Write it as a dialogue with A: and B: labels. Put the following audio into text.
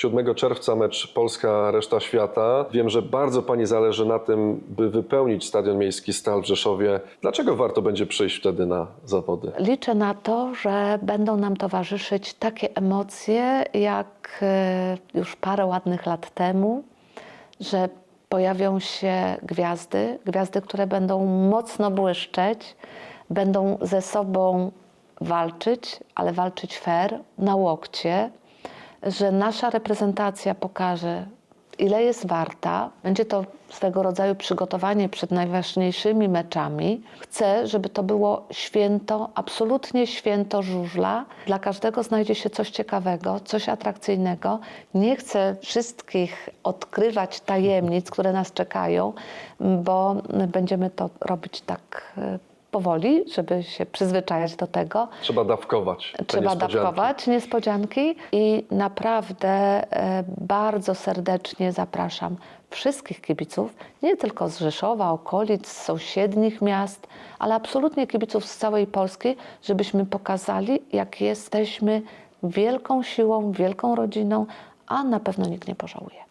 A: 7 czerwca mecz Polska, reszta świata. Wiem, że bardzo Pani zależy na tym, by wypełnić Stadion Miejski Stal w Rzeszowie. Dlaczego warto będzie przyjść wtedy na zawody?
B: Liczę na to, że będą nam towarzyszyć takie emocje, jak e, już parę ładnych lat temu, że pojawią się gwiazdy, gwiazdy, które będą mocno błyszczeć, będą ze sobą walczyć, ale walczyć fair, na łokcie, że nasza reprezentacja pokaże, ile jest warta. Będzie to swego rodzaju przygotowanie przed najważniejszymi meczami. Chcę, żeby to było święto, absolutnie święto żużla. Dla każdego znajdzie się coś ciekawego, coś atrakcyjnego. Nie chcę wszystkich odkrywać tajemnic, które nas czekają, bo będziemy to robić tak e, powoli, żeby się przyzwyczajać do tego.
A: Trzeba dawkować.
B: Trzeba
A: niespodzianki.
B: dawkować niespodzianki i naprawdę e, bardzo serdecznie zapraszam wszystkich kibiców, nie tylko z Rzeszowa, okolic, z sąsiednich miast, ale absolutnie kibiców z całej Polski, żebyśmy pokazali, jak jesteśmy wielką siłą, wielką rodziną, a na pewno nikt nie pożałuje.